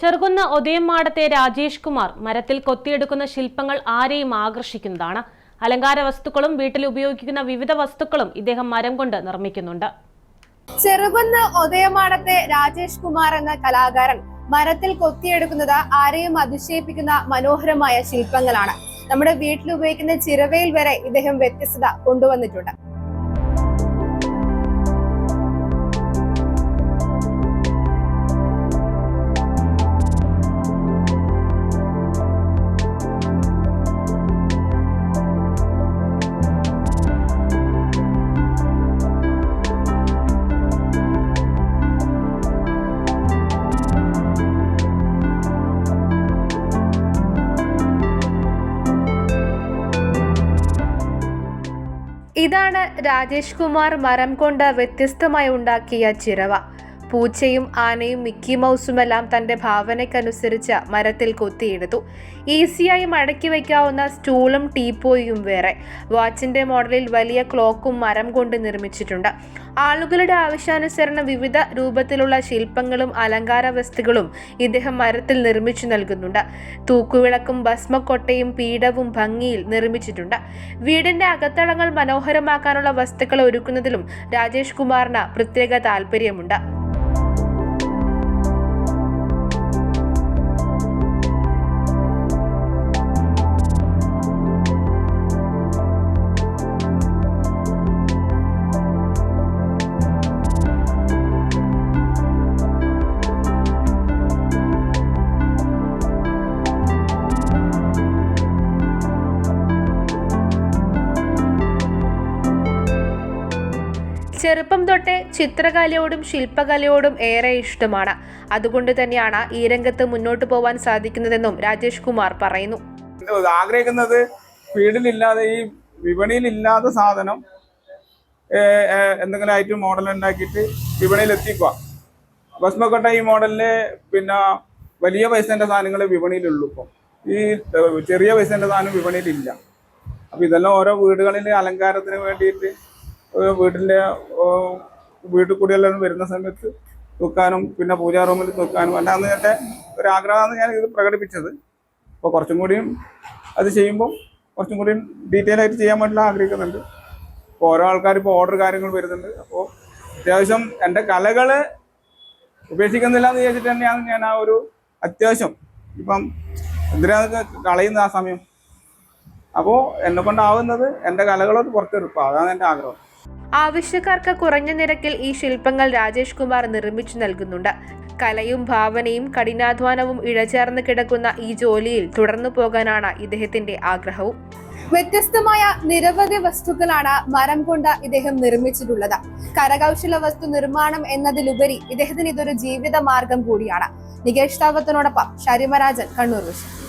ചെറുകുന്ന ഒതയമാടത്തെ രാജേഷ് കുമാർ മരത്തിൽ കൊത്തിയെടുക്കുന്ന ശില്പങ്ങൾ ആരെയും ആകർഷിക്കുന്നതാണ്. അലങ്കാര വസ്തുക്കളും വീട്ടിൽ ഉപയോഗിക്കുന്ന വിവിധ വസ്തുക്കളും ഇദ്ദേഹം മരം കൊണ്ട് നിർമ്മിക്കുന്നുണ്ട്. ചെറുകുന്ന് ഉദയമാടത്തെ രാജേഷ് കുമാർ എന്ന കലാകാരൻ മരത്തിൽ കൊത്തിയെടുക്കുന്നത് ആരെയും അതിശയിപ്പിക്കുന്ന മനോഹരമായ ശില്പങ്ങളാണ്. നമ്മുടെ വീട്ടിൽ ഉപയോഗിക്കുന്ന ചിരവയിൽ വരെ ഇദ്ദേഹം വ്യത്യസ്തത കൊണ്ടുവന്നിട്ടുണ്ട്. ഇതാണ് രാജേഷ് കുമാർ മരം കൊണ്ട് വ്യത്യസ്തമായി ഉണ്ടാക്കിയ ചിരവ പൂച്ചയും ആനയും മിക്കി മൗസുമെല്ലാം തന്റെ ഭാവനയ്ക്കനുസരിച്ച് മരത്തിൽ കൊത്തിയെടുത്തു. ഈസിയായി മടക്കി വയ്ക്കാവുന്ന സ്റ്റൂളും ടീപ്പോയും വേറെ. വാച്ചിന്റെ മോഡലിൽ വലിയ ക്ലോക്കും മരം കൊണ്ട് നിർമ്മിച്ചിട്ടുണ്ട്. ആളുകളുടെ ആവശ്യാനുസരണം വിവിധ രൂപത്തിലുള്ള ശില്പങ്ങളും അലങ്കാര വസ്തുക്കളും ഇദ്ദേഹം മരത്തിൽ നിർമ്മിച്ചു നൽകുന്നുണ്ട്. തൂക്കുവിളക്കും ഭസ്മക്കൊട്ടയും പീഠവും ഭംഗിയിൽ നിർമ്മിച്ചിട്ടുണ്ട്. വീടിന്റെ അകത്തളങ്ങൾ മനോഹരമാക്കാനുള്ള വസ്തുക്കൾ ഒരുക്കുന്നതിലും രാജേഷ് കുമാറിന് പ്രത്യേക താല്പര്യമുണ്ട് ചെറുപ്പം തൊട്ടേ ചിത്രകലയോടും ശില്പകലയോടും ഏറെ ഇഷ്ടമാണ്. അതുകൊണ്ട് തന്നെയാണ് ഈ രംഗത്ത് മുന്നോട്ട് പോവാൻ സാധിക്കുന്നതെന്നും രാജേഷ് കുമാർ പറയുന്നു. ആഗ്രഹിക്കുന്നത് ഫീൽഡിലില്ലാതെ ഈ വിപണിയിലില്ലാത്ത സാധനം എന്തെങ്കിലും ആയിട്ട് മോഡൽ ഉണ്ടാക്കിയിട്ട് വിപണിയിൽ എത്തിക്കുക ഭസ്മക്കൊട്ട ഈ മോഡലിൽ പിന്നെ വലിയ പൈസേന്റെ സാധനങ്ങൾ വിപണിയിലുള്ളൂ ഇപ്പം. ഈ ചെറിയ പൈസേന്റെ സാധനം വിപണിയിലില്ല. അപ്പൊ ഇതെല്ലാം ഓരോ വീടുകളിൽ അലങ്കാരത്തിന് വേണ്ടിയിട്ട് ഏഹ്, വീട്ടിൽ കൂടി വീട്ടിൽ കൂടിയെല്ലാം വരുന്ന സമയത്ത് തൂക്കാനും പിന്നെ പൂജാ റൂമിൽ തൂക്കാനും അല്ലാന്ന് എന്റെ ഒരു ആഗ്രഹമാണ് ഞാൻ ഇത് പ്രകടിപ്പിച്ചത്. അപ്പോൾ കുറച്ചും കൂടിയും അത് ചെയ്യുമ്പോൾ കുറച്ചും കൂടിയും ഡീറ്റെയിൽ ആയിട്ട് ചെയ്യാൻ വേണ്ടി ആഗ്രഹിക്കുന്നുണ്ട്. അപ്പോൾ ഓരോ ആൾക്കാർ ഇപ്പോൾ ഓർഡർ കാര്യങ്ങൾ വരുന്നുണ്ട്. അപ്പോൾ അത്യാവശ്യം എന്റെ കലകൾ ഉപേക്ഷിക്കുന്നില്ല എന്ന് വിചാരിച്ചിട്ട് തന്നെയാണ് ഞാൻ ആ ഒരു അത്യാവശ്യം ഇപ്പം എന്തിനാ കളയുന്ന ആ സമയം? അപ്പോൾ എന്നെ കൊണ്ടാവുന്നത് എന്റെ കലകളോട് പുറത്തെടുക്കുക അതാണ് എന്റെ ആഗ്രഹം. ആവശ്യക്കാർക്ക് കുറഞ്ഞ നിരക്കിൽ ഈ ശില്പങ്ങൾ രാജേഷ് കുമാർ നിർമ്മിച്ചു നൽകുന്നുണ്ട്. കലയും ഭാവനയും കഠിനാധ്വാനവും ഇഴചേർന്ന് കിടക്കുന്ന ഈ ജോലിയിൽ തുടർന്നു പോകാനാണ് ഇദ്ദേഹത്തിന്റെ ആഗ്രഹവും. വ്യത്യസ്തമായ നിരവധി വസ്തുക്കളാണ് മരം കൊണ്ട് ഇദ്ദേഹം നിർമ്മിച്ചിട്ടുള്ളത്. കരകൗശല വസ്തു നിർമ്മാണം എന്നതിലുപരി ഇദ്ദേഹത്തിന് ഇതൊരു ജീവിത മാർഗം കൂടിയാണ്. നികേഷ് താവത്തിനോടൊപ്പം ഷരിമരാജൻ കണ്ണൂർ വിഷൻ.